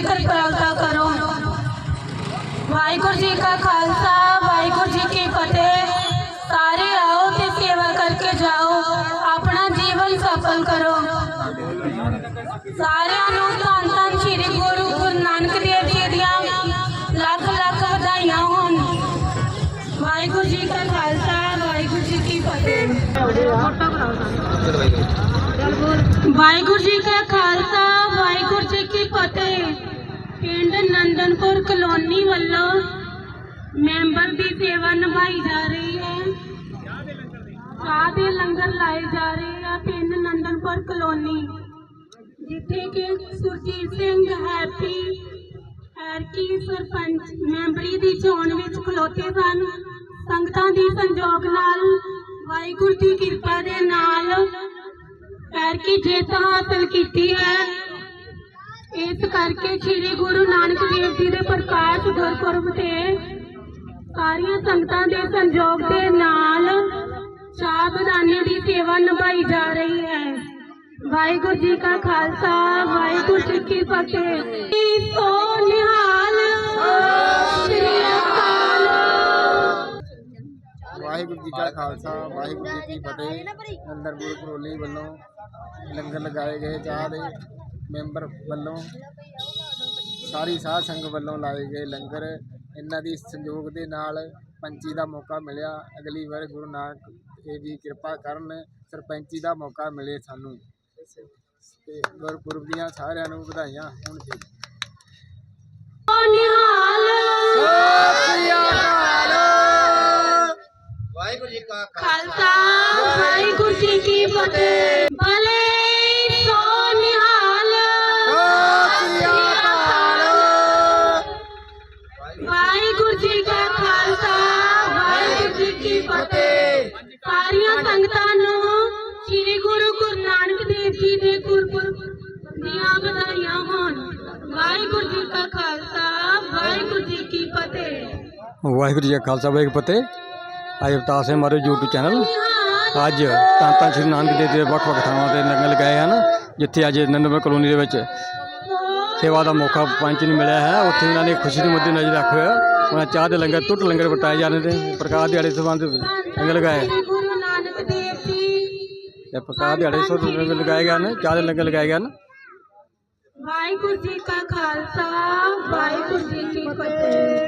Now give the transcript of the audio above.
ਦੀ ਦੇਣ ਦੀ ਕਿਰਪਾਲਤਾ ਕਰੋ ਵਾਹਿਗੁਰੂ ਜੀ ਕਾ ਖਾਲਸਾ ਵਾਹਿਗੁਰੂ ਜੀ ਕੀ ਫਤਿਹ ਸਾਰੇ ਆਓ ਤੇ ਸੇਵਾ ਕਰਕੇ ਜਾਓ ਆਪਣਾ ਜੀਵਨ ਸਫਲ ਕਰੋ ਸਾਰਿਆਂ ਨੂੰ ਧੰਨ ਧੰਨ ਸ੍ਰੀ ਗੁਰੂ ਗੁਰੂ ਨਾਨਕ ਦੇਵ ਜੀ ਦੀਆਂ ਲੱਖ ਲੱਖ ਵਧਾਈਆਂ ਹੋਣ। ਵਾਹਿਗੁਰੂ ਜੀ ਕਾ ਖਾਲਸਾ, ਵਾਹਿਗੁਰੂ ਜੀ ਕੀ ਫਤਿਹ। ਵਾਹਿਗੁਰੂ ਜੀ ਕਾ ਖਾਲਸਾ, ਵਾਹਿਗੁਰੂ ਜੀ ਕੀ ਫਤਿਹ। ਪਿੰਡ ਕਲੋਨੀ ਵੱਲੋਂ ਮੈਂਬਰ ਦੀ ਸੇਵਾ ਨਿਭਾਈ ਜਾ ਰਹੀ ਹੈ। ਚਾਹ ਦੇ ਲੰਗਰ ਲਾਏ ਜਾ ਰਹੇ ਆ ਪਿੰਡ ਨੰਦਨਪੁਰ ਕਲੋਨੀ, ਜਿੱਥੇ ਕਿ ਸੁਰਜੀਤ ਸਿੰਘ ਹੈਪੀ ਐਰਕੀ ਸਰਪੰਚ ਮੈਂਬਰੀ ਦੀ ਚੋਣ ਵਿੱਚ ਖਲੋਤੇ ਸਨ। ਸੰਗਤਾਂ ਦੀ ਸੰਜੋਗ ਨਾਲ ਵਾਹਿਗੁਰੂ ਦੀ ਕਿਰਪਾ ਦੇ ਨਾਲ ਐਰਕੀ ਜਿੱਤ ਹਾਸਲ ਕੀਤੀ ਹੈ। ਇਸ ਕਰਕੇ ਸ੍ਰੀ ਗੁਰੂ ਨਾਨਕ ਦੇਵ ਜੀ ਦੇ ਪ੍ਰਕਾਸ਼ ਗੁਰਪੁਰਬ ਤੇ ਸਾਰੀਆਂ ਸੰਗਤਾਂ ਦੇ ਸੰਯੋਗ ਦੇ ਨਾਲ ਚਾਹ ਦੀ ਸੇਵਾ ਨਿਭਾਈ ਜਾ ਰਹੀ ਹੈ। ਵਾਹਿਗੁਰੂ ਜੀ ਕਾ ਖਾਲਸਾ, ਵਾਹਿਗੁਰੂ ਜੀ ਕੀ ਫਤਿਹ। ਸੋ ਨਿਹਾਲ, ਸ੍ਰੀ ਅਕਾਲ। ਵਾਹਿਗੁਰੂ ਜੀ ਕਾ ਖਾਲਸਾ, ਵਾਹਿਗੁਰੂ ਜੀ ਕੀ ਫਤਿਹ। ਅੰਦਰਪੁਰ ਕਰੋਲੀ ਵੱਲੋਂ ਲੰਗਰ ਲਗਾਏ ਗਏ, ਚਾਹ ਦੇ ਮੈਂਬਰ ਵੱਲੋਂ ਸਾਰੀ ਸਾਧ ਸੰਗਤ ਵੱਲੋਂ ਲਾਏ ਗਏ ਲੰਗਰ ਇਹਨਾਂ ਦੀ ਸੰਯੋਗ ਦੇ ਨਾਲ ਪੰਚੀ ਦਾ ਮੌਕਾ ਮਿਲਿਆ। ਅਗਲੀ ਵਾਰ ਗੁਰੂ ਨਾਨਕ ਦੇਵ ਜੀ ਕਿਰਪਾ ਕਰਨ ਸਰਪੰਚੀ ਦਾ ਮੌਕਾ ਮਿਲੇ ਸਾਨੂੰ। ਤੇ ਗੁਰਪੁਰਬ ਦੀਆਂ ਸਾਰਿਆਂ ਨੂੰ ਵਧਾਈਆਂ ਹੋਣ ਜੀ। ਵਾਹਿਗੁਰੂ ਜੀ ਕਾ ਖਾਲਸਾ। ਵਾਹਿਗੁਰੂ ਜੀ ਕੀ ਫਤਿਹ। ਭਲੇ ਕੀ ਫਤਿਹ। ਸਾਰੀਆਂ ਸੰਗਤਾਂ ਨੂੰ ਸ੍ਰੀ ਗੁਰੂ ਗੁਰੂ ਨਾਨਕ ਦੇਵ ਜੀ ਦੇ ਗੁਰਪੁਰਬ ਦੀਆਂ ਵਧਾਈਆਂ ਹੋਣ। ਵਾਹਿਗੁਰੂ ਜੀ ਕਾ ਖਾਲਸਾ ਵਾਹਿਗੁਰੂ ਜੀ ਕੀ ਫਤਿਹ। ਵਾਹਿਗੁਰੂ ਜੀ ਕਾ ਖਾਲਸਾ ਵਾਹਿਗੁਰੂ ਜੀ ਕੀ ਫਤਿਹ। ਅੱਜ ਅਵਤਾਰ ਸਿੰਘ ਮਾਰੇ YouTube ਚੈਨਲ ਅੱਜ ਤਾਂ ਤਾਂ ਸ਼੍ਰੀ ਨਾਨਕ ਦੇਵ ਜੀ ਦੇ ਵੱਖ ਵੱਖ ਥਾਵਾਂ ਤੇ ਲੰਗਰ ਲਗਾਏ ਹਨ ਜਿੱਥੇ ਅੱਜ ਨੰਦਨਪੁਰ ਕਲੋਨੀ ਦੇ ਵਿੱਚ ਸੇਵਾ ਦਾ ਮੌਕਾ ਪੰਚ ਨੂੰ ਮਿਲਿਆ ਹੈ। ਉੱਥੇ ਉਹਨਾਂ ਨੇ ਖੁਸ਼ੀ ਨੂੰ ਮੱਦੇ ਨਜ਼ਰ ਰੱਖ ਹੋਇਆ ਉਹਨਾਂ ਚਾਹ ਦੇ ਲੰਗਰ ਟੁੱਟ ਲੰਗਰ ਵਰਤਾਏ ਜਾ ਰਹੇ ਨੇ, ਪ੍ਰਕਾਸ਼ ਦਿਹਾੜੇ ਸੰਬੰਧ ਲੰਗਰ ਲਗਾਏ। ਸ੍ਰੀ ਇਹ ਪ੍ਰਕਾਸ਼ ਦਿਹਾੜੇ ਸੋ ਲੰਗਰ ਲਗਾਏ ਗਏ ਨੇ, ਚਾਹ ਦੇ ਲੰਗਰ ਲਗਾਏ ਗਏ ਨੇ। ਵਾਹਿਗੁਰੂ ਜੀ ਕਾ ਖਾਲਸਾ, ਵਾਹਿਗੁਰੂ ਜੀ ਕੀ ਫਤਿਹ।